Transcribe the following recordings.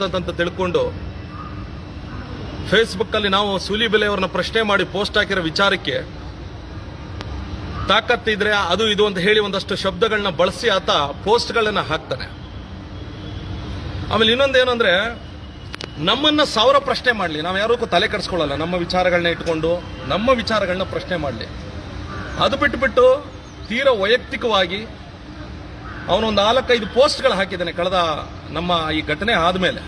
ಅಂತ ತಿಳ್ಕೊಂಡು ಫೇಸ್ಬುಕ್ ಅಲ್ಲಿ ನಾವು ಸೂಲಿಬೆಲೆ ಅವ್ರನ್ನ ಪ್ರಶ್ನೆ ಮಾಡಿ ಪೋಸ್ಟ್ ಹಾಕಿರೋ ವಿಚಾರಕ್ಕೆ ತಾಕತ್ತಿದ್ರೆ ಅದು ಇದು ಅಂತ ಹೇಳಿ ಒಂದಷ್ಟು ಶಬ್ದಗಳನ್ನ ಬಳಸಿ ಆತ ಪೋಸ್ಟ್ಗಳನ್ನ ಹಾಕ್ತಾನೆ. ಆಮೇಲೆ ಇನ್ನೊಂದೇನು ಅಂದ್ರೆ, ನಮ್ಮನ್ನ ಸಾವಿರ ಪ್ರಶ್ನೆ ಮಾಡಲಿ. ನಾವು ಯಾರಿಗೂ ತಲೆ ಕೆಡಿಸ್ಕೊಳ್ಳಲ್ಲ. ನಮ್ಮ ವಿಚಾರಗಳನ್ನ ಇಟ್ಕೊಂಡು ನಮ್ಮ ವಿಚಾರಗಳನ್ನ ಪ್ರಶ್ನೆ ಮಾಡಲಿ. ಅದು ಬಿಟ್ಟುಬಿಟ್ಟು ತೀರಾ ವೈಯಕ್ತಿಕವಾಗಿ ಅವನೊಂದು ನಾಲ್ಕೈದು ಪೋಸ್ಟ್ಗಳು ಹಾಕಿದ್ದಾನೆ ಕಳೆದ ನಮ್ಮ ಈ ಘಟನೆ ಆದಮೇಲೆ.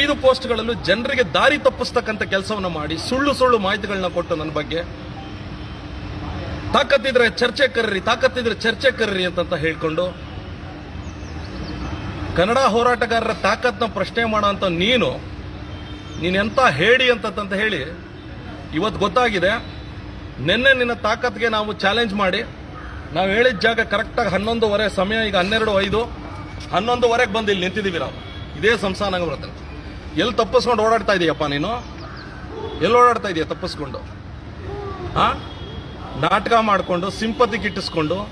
ಐದು ಪೋಸ್ಟ್ಗಳಲ್ಲೂ ಜನರಿಗೆ ದಾರಿ ತಪ್ಪಿಸ್ತಕ್ಕಂಥ ಕೆಲಸವನ್ನು ಮಾಡಿ, ಸುಳ್ಳು ಸುಳ್ಳು ಮಾಹಿತಿಗಳನ್ನ ಕೊಟ್ಟು ನನ್ನ ಬಗ್ಗೆ. ತಾಕತ್ತಿದ್ರೆ ಚರ್ಚೆ ಕರ್ರಿ, ತಾಕತ್ತಿದ್ರೆ ಚರ್ಚೆ ಕರ್ರಿ ಅಂತಂತ ಹೇಳ್ಕೊಂಡು, ಕನ್ನಡ ಹೋರಾಟಗಾರರ ತಾಕತ್ನ ಪ್ರಶ್ನೆ ಮಾಡೋ ಅಂತ ನೀನು ನೀನೆಂತ ಹೇಳಿ ಅಂತಂತ ಹೇಳಿ, ಇವತ್ತು ಗೊತ್ತಾಗಿದೆ, ನಿನ್ನೆ ನಿನ್ನ ತಾಕತ್ಗೆ ನಾವು ಚಾಲೆಂಜ್ ಮಾಡಿ ನಾವು ಹೇಳಿದ ಜಾಗ ಕರೆಕ್ಟಾಗಿ ಹನ್ನೊಂದುವರೆ, ಸಮಯ ಈಗ ಹನ್ನೆರಡು, ಐದು. ಹನ್ನೊಂದುವರೆಗೆ ಬಂದು ಇಲ್ಲಿ ನಿಂತಿದ್ದೀವಿ ನಾವು. ಇದೇ ಸಂಸ್ಥಾನ ಬರುತ್ತೆ. ಎಲ್ಲಿ ತಪ್ಪಿಸ್ಕೊಂಡು ಓಡಾಡ್ತಾ ಇದೀಯಪ್ಪ ನೀನು? ಎಲ್ಲಿ ಓಡಾಡ್ತಾ ಇದೀಯ ತಪ್ಪಿಸ್ಕೊಂಡು? ಹಾಂ? ನಾಟಕ ಮಾಡಿಕೊಂಡು, ಸಿಂಪತಿ ಗಿಟ್ಟಿಸ್ಕೊಂಡು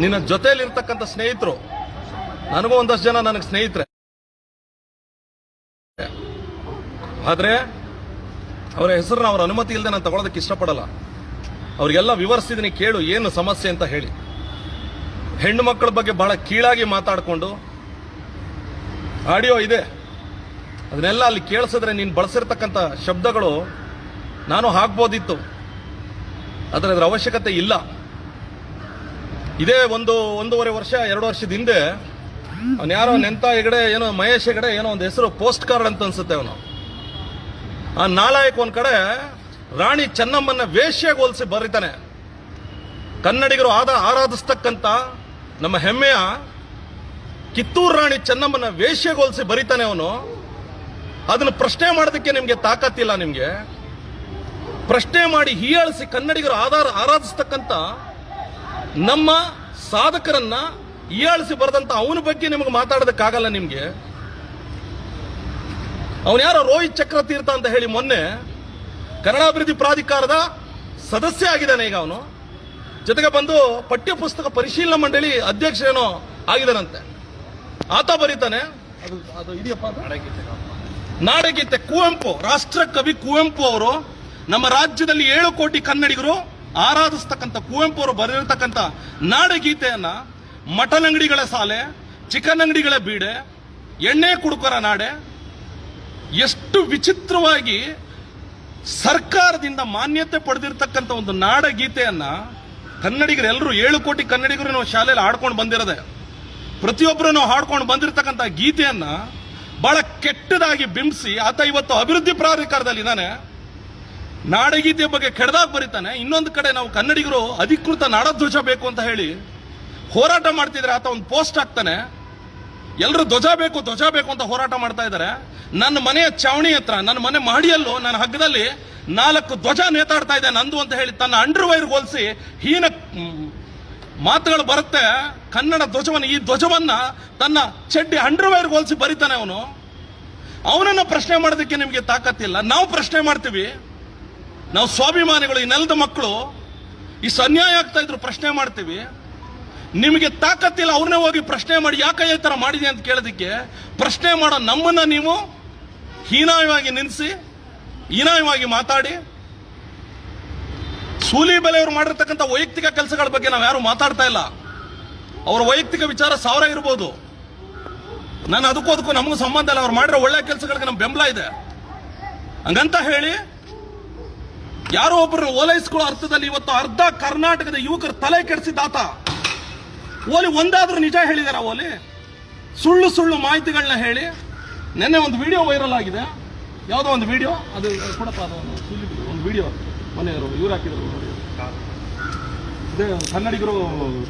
ನಿನ್ನ ಜೊತೆಯಲ್ಲಿರ್ತಕ್ಕಂಥ ಸ್ನೇಹಿತರು, ನನಗೂ ಒಂದಷ್ಟು ಜನ ನನಗೆ ಸ್ನೇಹಿತರೆ. ಆದರೆ, ಅವರ ಹೆಸರನ್ನ ಅವರ ಅನುಮತಿ ಇಲ್ಲದೆ ನಾನು ತಗೊಳೋದಕ್ಕೆ ಇಷ್ಟಪಡಲ್ಲ. ಅವ್ರಿಗೆಲ್ಲ ವಿವರಿಸಿದೀನಿ ಕೇಳು, ಏನು ಸಮಸ್ಯೆ ಅಂತ ಹೇಳಿ. ಹೆಣ್ಣು ಮಕ್ಕಳ ಬಗ್ಗೆ ಬಹಳ ಕೀಳಾಗಿ ಮಾತಾಡಿಕೊಂಡು ಆಡಿಯೋ ಇದೆ. ಅದನ್ನೆಲ್ಲ ಅಲ್ಲಿ ಕೇಳಿಸಿದ್ರೆ ನೀನು ಬಳಸಿರ್ತಕ್ಕಂಥ ಶಬ್ದಗಳು ನಾನು ಹಾಕ್ಬೋದಿತ್ತು. ಆದರೆ ಅದರ ಅವಶ್ಯಕತೆ ಇಲ್ಲ. ಇದೇ ಒಂದು ಒಂದೂವರೆ ವರ್ಷ, ಎರಡು ವರ್ಷದ ಹಿಂದೆ ಅವನು ಯಾರೋ ನೆಂತ ಹೆಗಡೆ, ಏನೋ ಮಹೇಶ್ ಹೆಗಡೆ, ಏನೋ ಒಂದು ಹೆಸರು ಪೋಸ್ಟ್ ಕಾರ್ಡ್ ಅಂತ ಅನ್ಸುತ್ತೆ ಅವನು. ಆ ನಾಲಾಯಕ್ ಒಂದು ಕಡೆ ರಾಣಿ ಚೆನ್ನಮ್ಮನ ವೇಶ್ಯಗೋಲ್ಸಿ ಬರೀತಾನೆ. ಕನ್ನಡಿಗರು ಆದ ಆರಾಧಿಸ್ತಕ್ಕಂಥ ನಮ್ಮ ಹೆಮ್ಮೆಯ ಕಿತ್ತೂರು ರಾಣಿ ಚೆನ್ನಮ್ಮನ ವೇಶ್ಯಗೋಲ್ಸಿ ಬರೀತಾನೆ ಅವನು. ಅದನ್ನು ಪ್ರಶ್ನೆ ಮಾಡೋದಕ್ಕೆ ನಿಮಗೆ ತಾಕತ್ತಿಲ್ಲ ನಿಮಗೆ. ಪ್ರಶ್ನೆ ಮಾಡಿ ಹೀಯಾಳಿಸಿ ಕನ್ನಡಿಗರು ಆಧಾರ ಆರಾಧಿಸ್ತಕ್ಕಂಥ ನಮ್ಮ ಸಾಧಕರನ್ನ ಹೀಯಾಳಿಸಿ ಬರೆದಂತ ಅವನ ಬಗ್ಗೆ ನಿಮಗೆ ಮಾತಾಡೋದಕ್ಕಾಗಲ್ಲ ನಿಮಗೆ. ಅವನು ಯಾರೋ ರೋಹಿತ್ ಚಕ್ರತೀರ್ಥ ಅಂತ ಹೇಳಿ ಮೊನ್ನೆ ಕನ್ನಡಾಭಿವೃದ್ಧಿ ಪ್ರಾಧಿಕಾರದ ಸದಸ್ಯ ಆಗಿದ್ದಾನೆ ಈಗ ಅವನು. ಜೊತೆಗೆ ಬಂದು ಪಠ್ಯ ಪುಸ್ತಕ ಪರಿಶೀಲನಾ ಮಂಡಳಿ ಅಧ್ಯಕ್ಷರೇನೋ ಆಗಿದ್ದಾನಂತೆ. ಆತ ಬರೀತಾನೆ. ಅದು ಇದೆಯಪ್ಪ? ನಾಡಗೀತೆ ಕುವೆಂಪು, ರಾಷ್ಟ್ರ ಕವಿ ಕುವೆಂಪು ಅವರು ನಮ್ಮ ರಾಜ್ಯದಲ್ಲಿ ಏಳು ಕೋಟಿ ಕನ್ನಡಿಗರು ಆರಾಧಿಸ್ತಕ್ಕಂಥ ಕುವೆಂಪು ಅವರು ಬರೆದಿರ್ತಕ್ಕಂಥ ನಾಡಗೀತೆಯನ್ನ ಮಟನ್ ಅಂಗಡಿಗಳ ಸಾಲೆ, ಚಿಕನ್ ಅಂಗಡಿಗಳ ಬೀಡೆ, ಎಣ್ಣೆ ಕುಡುಕರ ನಾಡೆ, ಎಷ್ಟು ವಿಚಿತ್ರವಾಗಿ ಸರ್ಕಾರದಿಂದ ಮಾನ್ಯತೆ ಪಡೆದಿರ್ತಕ್ಕಂಥ ಒಂದು ನಾಡಗೀತೆಯನ್ನ ಕನ್ನಡಿಗರೆಲ್ಲರೂ ಏಳು ಕೋಟಿ ಕನ್ನಡಿಗರು ನಾವು ಶಾಲೆಯಲ್ಲಿ ಹಾಡ್ಕೊಂಡು ಬಂದಿರೋದೆ. ಪ್ರತಿಯೊಬ್ಬರು ನಾವು ಹಾಡ್ಕೊಂಡು ಬಂದಿರತಕ್ಕಂಥ ಗೀತೆಯನ್ನ ಬಹಳ ಕೆಟ್ಟದಾಗಿ ಬಿಂಬಿಸಿ ಆತ ಇವತ್ತು ಅಭಿವೃದ್ಧಿ ಪ್ರಾಧಿಕಾರದಲ್ಲಿ ಇದ್ದಾನೆ. ನಾಡಗೀತೆಯ ಬಗ್ಗೆ ಕೆಡದಾಗ ಬರೀತಾನೆ. ಇನ್ನೊಂದು ಕಡೆ ನಾವು ಕನ್ನಡಿಗರು ಅಧಿಕೃತ ನಾಡಧ್ವಜ ಬೇಕು ಅಂತ ಹೇಳಿ ಹೋರಾಟ ಮಾಡ್ತಿದ್ರೆ ಆತ ಒಂದು ಪೋಸ್ಟ್ ಹಾಕ್ತಾನೆ. ಎಲ್ಲರೂ ಧ್ವಜ ಬೇಕು ಧ್ವಜ ಬೇಕು ಅಂತ ಹೋರಾಟ ಮಾಡ್ತಾ ಇದ್ದಾರೆ. ನನ್ನ ಮನೆಯ ಚಾವಣಿ ಹತ್ರ, ನನ್ನ ಮನೆ ಮಹಡಿಯಲ್ಲೂ ನನ್ನ ಹಗ್ಗದಲ್ಲಿ ನಾಲ್ಕು ಧ್ವಜ ನೇತಾಡ್ತಾ ಇದೆ ನಂದು ಅಂತ ಹೇಳಿ ತನ್ನ ಅಂಡರ್ವೈರ್ ಹೋಲಿಸಿ ಹೀನ ಮಾತುಗಳು ಬರುತ್ತೆ. ಕನ್ನಡ ಧ್ವಜವನ್ನು, ಈ ಧ್ವಜವನ್ನ ತನ್ನ ಚಡ್ಡಿ ಅಂಡರ್ವೈರ್ ಹೋಲಿಸಿ ಬರೀತಾನೆ ಅವನು. ಅವನನ್ನು ಪ್ರಶ್ನೆ ಮಾಡೋದಕ್ಕೆ ನಿಮಗೆ ತಾಕತ್ತಿಲ್ಲ. ನಾವು ಪ್ರಶ್ನೆ ಮಾಡ್ತೀವಿ. ನಾವು ಸ್ವಾಭಿಮಾನಿಗಳು, ಈ ನೆಲದ ಮಕ್ಕಳು ಈ ಸನ್ಯಾಯ ಆಗ್ತಾ ಇದ್ರು ಪ್ರಶ್ನೆ ಮಾಡ್ತೀವಿ. ನಿಮಗೆ ತಾಕತ್ತಿಲ್ಲ, ಅವ್ರನ್ನೇ ಹೋಗಿ ಪ್ರಶ್ನೆ ಮಾಡಿ, ಯಾಕೆ ಈ ಥರ ಮಾಡಿದೆ ಅಂತ ಕೇಳೋದಕ್ಕೆ ಪ್ರಶ್ನೆ ಮಾಡೋ ನಮ್ಮನ್ನು ನೀವು ಹೀನಾಯವಾಗಿ ನಿಲ್ಲಿಸಿ, ಹೀನಾಯವಾಗಿ ಮಾತಾಡಿ. ಸೂಲಿ ಬೆಲೆಯವರು ಮಾಡಿರ್ತಕ್ಕಂಥ ವೈಯಕ್ತಿಕ ಕೆಲಸಗಳ ಬಗ್ಗೆ ನಾವು ಯಾರು ಮಾತಾಡ್ತಾ ಇಲ್ಲ. ಅವರ ವೈಯಕ್ತಿಕ ವಿಚಾರ ಸಾವಿರ ಇರ್ಬೋದು. ನಾನು ಅದಕ್ಕೂ ಅದಕ್ಕೂ ನಮಗೂ ಸಂಬಂಧ ಇಲ್ಲ, ಅವ್ರು ಮಾಡಿರೋ ಒಳ್ಳೆ ಕೆಲಸಗಳಿಗೆ ನಮ್ಮ ಬೆಂಬಲ ಇದೆ. ಹಂಗಂತ ಹೇಳಿ, ಯಾರೋ ಒಬ್ಬರನ್ನ ಓಲೈಸ್ಕೊಳ್ಳೋ ಅರ್ಥದಲ್ಲಿ ಇವತ್ತು ಅರ್ಧ ಕರ್ನಾಟಕದ ಯುವಕರ ತಲೆ ಕೆಡಿಸಿದ ಆತ ಓಲಿ ಒಂದಾದ್ರೂ ನಿಜ ಹೇಳಿದಾರ ಓಲಿ? ಸುಳ್ಳು ಸುಳ್ಳು ಮಾಹಿತಿಗಳನ್ನ ಹೇಳಿ. ನಿನ್ನೆ ಒಂದು ವಿಡಿಯೋ ವೈರಲ್ ಆಗಿದೆ. ಯಾವುದೋ ಒಂದು ವಿಡಿಯೋ? ಅದು ಕೊಡಪ್ಪ ಅದು ಒಂದು ವಿಡಿಯೋ. ಮನೆಯವರು ಇವ್ರು ಹಾಕಿದ್ರು ಕನ್ನಡಿಗರು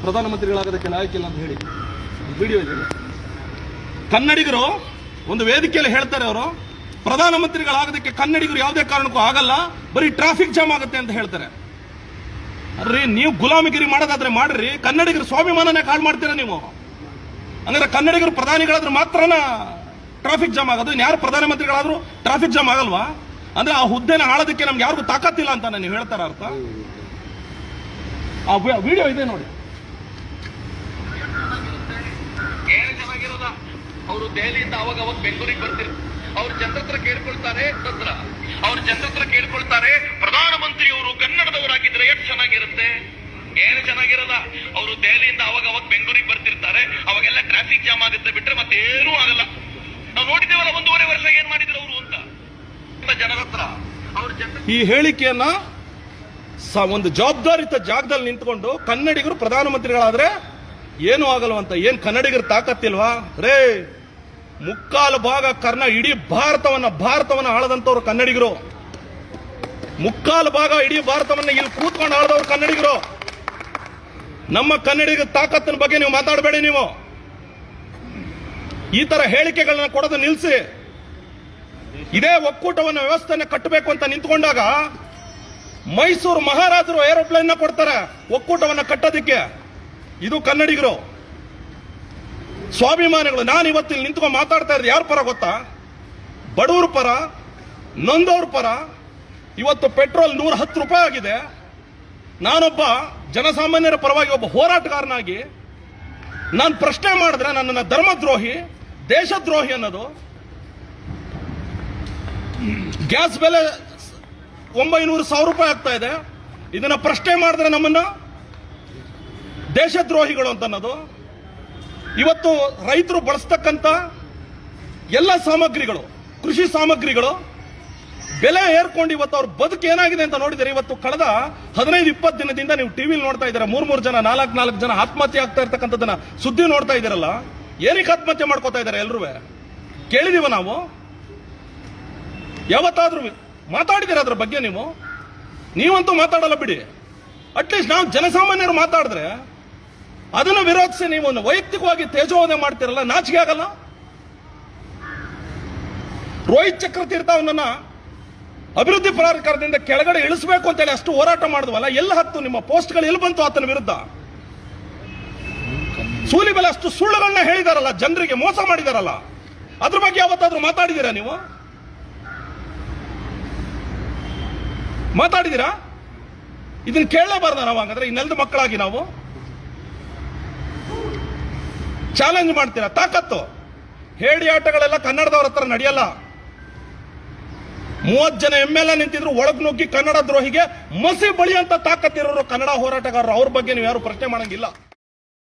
ಪ್ರಧಾನಮಂತ್ರಿಗಳಾಗೋದಕ್ಕೆ ಇಲ್ಲ ಅಂತ ಹೇಳಿ. ವಿಡಿಯೋ ಇದೆ ಕನ್ನಡಿಗರು ಒಂದು ವೇದಿಕೆಯಲ್ಲಿ ಹೇಳ್ತಾರೆ ಅವರು, ಪ್ರಧಾನಮಂತ್ರಿಗಳಾಗೋದಕ್ಕೆ ಕನ್ನಡಿಗರು ಯಾವುದೇ ಕಾರಣಕ್ಕೂ ಆಗಲ್ಲ, ಬರೀ ಟ್ರಾಫಿಕ್ ಜಾಮ್ ಆಗುತ್ತೆ ಅಂತ ಹೇಳ್ತಾರೆ. ಅಲ್ರಿ ನೀವು ಗುಲಾಮಗಿರಿ ಮಾಡೋದಾದ್ರೆ ಮಾಡ್ರಿ. ಕನ್ನಡಿಗರ ಸ್ವಾಭಿಮಾನನೇ ಕಾಲ್ ಮಾಡ್ತೀರಾ ನೀವು? ಅಂದ್ರೆ ಕನ್ನಡಿಗರು ಪ್ರಧಾನಿಗಳಾದ್ರೆ ಮಾತ್ರನ ಟ್ರಾಫಿಕ್ ಜಾಮ್ ಆಗೋದು? ಯಾರು ಪ್ರಧಾನಮಂತ್ರಿಗಳಾದ್ರೂ ಟ್ರಾಫಿಕ್ ಜಾಮ್ ಆಗಲ್ವಾ? ಅಂದ್ರೆ ಆ ಹುದ್ದೆನ ಆಳೋದಕ್ಕೆ ನಮ್ಗೆ ಯಾರಿಗೂ ತಾಕತ್ತಿಲ್ಲ ಅಂತ ನೀವು ಹೇಳ್ತಾರ ಅರ್ಥ? ಆ ವಿಡಿಯೋ ಇದೆ ನೋಡಿ. ಅವರು ದೆಹಲಿಯಿಂದ ಅವಾಗ ಅವಾಗ ಬೆಂಗಳೂರಿಗೆ ಬರ್ತಿರ್, ಅವ್ರ ಜನರ ಹತ್ರ ಕೇಳ್ಕೊಳ್ತಾರೆ ಅವ್ರ ಜನರ ಹತ್ರ ಕೇಳ್ಕೊಳ್ತಾರೆ ಪ್ರಧಾನಮಂತ್ರಿ ಅವರು ಕನ್ನಡದವರಾಗಿದ್ರೆ ಎಷ್ಟು ಚೆನ್ನಾಗಿರುತ್ತೆ? ಏನು ಚೆನ್ನಾಗಿರಲ್ಲ. ಅವರು ದೆಹಲಿಯಿಂದ ಅವಾಗ ಅವಾಗ ಬೆಂಗಳೂರಿಗೆ ಬರ್ತಿರ್ತಾರೆ. ಅವಾಗೆಲ್ಲ ಟ್ರಾಫಿಕ್ ಜಾಮ್ ಆಗುತ್ತೆ ಬಿಟ್ರೆ ಮತ್ತೆ ಏನೂ ಆಗಲ್ಲ. ನಾವು ನೋಡಿದ್ದೇವಲ್ಲ, ಒಂದೂವರೆ ವರ್ಷ ಏನ್ ಮಾಡಿದ್ರು ಅವರು ಅಂತ. ಜನರ ಹತ್ರ ಅವ್ರ ಜನ ಈ ಹೇಳಿಕೆಯನ್ನ ಒಂದು ಜವಾಬ್ದಾರಿತ ಜಾಗದಲ್ಲಿ ನಿಂತ್ಕೊಂಡು ಕನ್ನಡಿಗರು ಪ್ರಧಾನಮಂತ್ರಿಗಳಾದ್ರೆ ಏನು ಆಗಲ್ವಂತ ಏನ್ ಕನ್ನಡಿಗರ ತಾಕತ್ತಿಲ್ವಾ? ರೇ, ಮುಕ್ಕಾಲು ಭಾಗ ಕರ್ನಾ ಇಡೀ ಭಾರತವನ್ನ ಭಾರತವನ್ನ ಆಳದಂತವ್ರು ಕನ್ನಡಿಗರು. ಮುಕ್ಕಾಲು ಭಾಗ ಇಡೀ ಭಾರತವನ್ನು ಇಲ್ಲಿ ಕೂತ್ಕೊಂಡು ಆಳದವರು ಕನ್ನಡಿಗರು. ನಮ್ಮ ಕನ್ನಡಿಗರ ತಾಕತ್ತಿನ ಬಗ್ಗೆ ನೀವು ಮಾತಾಡಬೇಡಿ ನೀವು. ಈ ತರ ಹೇಳಿಕೆಗಳನ್ನ ಕೊಡೋದು ನಿಲ್ಲಿಸಿ ಇದೇ ಒಕ್ಕೂಟವನ್ನ ವ್ಯವಸ್ಥೆನ ಕಟ್ಟಬೇಕು ಅಂತ ನಿಂತ್ಕೊಂಡಾಗ ಮೈಸೂರು ಮಹಾರಾಜರು ಏರೋಪ್ಲೇನ್ ಕೊಡ್ತಾರೆ ಒಕ್ಕೂಟವನ್ನ ಕಟ್ಟೋದಿಕ್ಕೆ. ಇದು ಕನ್ನಡಿಗರು. ಸ್ವಾಭಿಮಾನಿಗಳು, ನಾನು ಇವತ್ತಿಲ್ಲಿ ನಿಂತ್ಕೊಂಡು ಮಾತಾಡ್ತಾ ಇರೋದು ಯಾರ ಪರ ಗೊತ್ತಾ? ಬಡವ್ರ ಪರ, ನೊಂದವ್ರ ಪರ ಇವತ್ತು ಪೆಟ್ರೋಲ್ ನೂರ ಹತ್ತು ರೂಪಾಯಿ ಆಗಿದೆ. ನಾನೊಬ್ಬ ಜನಸಾಮಾನ್ಯರ ಪರವಾಗಿ ಒಬ್ಬ ಹೋರಾಟಗಾರನಾಗಿ ನಾನು ಪ್ರಶ್ನೆ ಮಾಡಿದ್ರೆ ನನ್ನನ್ನು ಧರ್ಮದ್ರೋಹಿ, ದೇಶದ್ರೋಹಿ ಅನ್ನೋದು. ಗ್ಯಾಸ್ ಬೆಲೆ ಒಂಬೈನೂರು ಸಾವಿರ ರೂಪಾಯಿ ಆಗ್ತಾ ಇದೆ. ಇದನ್ನ ಪ್ರಶ್ನೆ ಮಾಡಿದ್ರೆ ನಮ್ಮನ್ನು ದೇಶದ್ರೋಹಿಗಳು ಅಂತ ಅನ್ನೋದು. ಇವತ್ತು ರೈತರು ಬಳಸ್ತಕ್ಕಂಥ ಎಲ್ಲ ಸಾಮಗ್ರಿಗಳು, ಕೃಷಿ ಸಾಮಗ್ರಿಗಳು ಬೆಲೆ ಏರ್ಕೊಂಡು ಇವತ್ತು ಅವ್ರ ಬದುಕು ಏನಾಗಿದೆ ಅಂತ ನೋಡಿದರೆ ಇವತ್ತು ಕಳೆದ ಹದಿನೈದು, ಇಪ್ಪತ್ತು ದಿನದಿಂದ ನೀವು ಟಿವಿಲಿ ನೋಡ್ತಾ ಇದ್ದೀರಾ. ಮೂರ್, ಮೂರು ಜನ, ನಾಲ್ಕು ನಾಲ್ಕು ಜನ ಆತ್ಮಹತ್ಯೆ ಆಗ್ತಾ ಇರ್ತಕ್ಕಂಥದ್ದನ್ನ ಸುದ್ದಿ ನೋಡ್ತಾ ಇದ್ದೀರಲ್ಲ, ಏನಕ್ಕೆ ಆತ್ಮಹತ್ಯೆ ಮಾಡ್ಕೋತಾ ಇದ್ದಾರೆ ಎಲ್ಲರೂ ಕೇಳಿದೀವ ನಾವು? ಯಾವತ್ತಾದ್ರೂ ಮಾತಾಡಿದಿರ ಅದ್ರ ಬಗ್ಗೆ ನೀವು? ನೀವಂತೂ ಮಾತಾಡಲ್ಲ ಬಿಡಿ. ಅಟ್ಲೀಸ್ಟ್ ನಾವು ಜನಸಾಮಾನ್ಯರು ಮಾತಾಡಿದ್ರೆ ಅದನ್ನು ವಿರೋಧಿಸಿ ನೀವು ವೈಯಕ್ತಿಕವಾಗಿ ತೇಜೋವಧೆ ಮಾಡ್ತಿರಲ್ಲ, ನಾಚಿಕೆ ಆಗಲ್ಲ? ರೋಹಿತ್ ಚಕ್ರತೀರ್ಥ ಅವನನ್ನ ಅಭಿವೃದ್ಧಿ ಪ್ರಾಧಿಕಾರದಿಂದ ಕೆಳಗಡೆ ಇಳಿಸಬೇಕು ಅಂತೇಳಿ ಅಷ್ಟು ಹೋರಾಟ ಮಾಡಿದ್ವಲ್ಲ ಎಲ್ಲ ಹತ್ತು ನಿಮ್ಮ ಪೋಸ್ಟ್ಗಳು ಎಲ್ಲಿ ಬಂತು ಆತನ ವಿರುದ್ಧ? ಸೂಲಿ ಬೆಲೆ ಅಷ್ಟು ಸುಳ್ಳುಗಳನ್ನ ಹೇಳಿದಾರಲ್ಲ, ಜನರಿಗೆ ಮೋಸ ಮಾಡಿದಾರಲ್ಲ, ಅದ್ರ ಬಗ್ಗೆ ಯಾವತ್ತಾದ್ರೂ ಮಾತಾಡಿದ್ದೀರಾ ನೀವು? ಮಾತಾಡಿದೀರಾ? ಇದನ್ನ ಕೇಳಲೇಬಾರ್ದ ನಾವು ಹಂಗಂದ್ರೆ ಇನ್ನೆಲ್ದ ಮಕ್ಕಳಾಗಿ ನಾವು? ಚಾಲೆಂಜ್ ಮಾಡ್ತೀರಾ? ತಾಕತ್ತು? ಹೇಳಿ ಆಟಗಳೆಲ್ಲ ಕನ್ನಡದವ್ರ ಹತ್ರ ನಡೆಯಲ್ಲ. ಮೂವತ್ ಜನ ಎಂ ಎಲ್ ಎ ನಿಂತಿದ್ರು, ಒಳಗ್ ನುಗ್ಗಿ ಕನ್ನಡ ದ್ರೋಹಿಗೆ ಮಸಿ ಬಳಿಯಂತ ತಾಕತ್ತಿರೋರು ಕನ್ನಡ ಹೋರಾಟಗಾರರು. ಅವ್ರ ಬಗ್ಗೆ ನೀವು ಯಾರು ಪ್ರಶ್ನೆ ಮಾಡಂಗಿಲ್ಲ.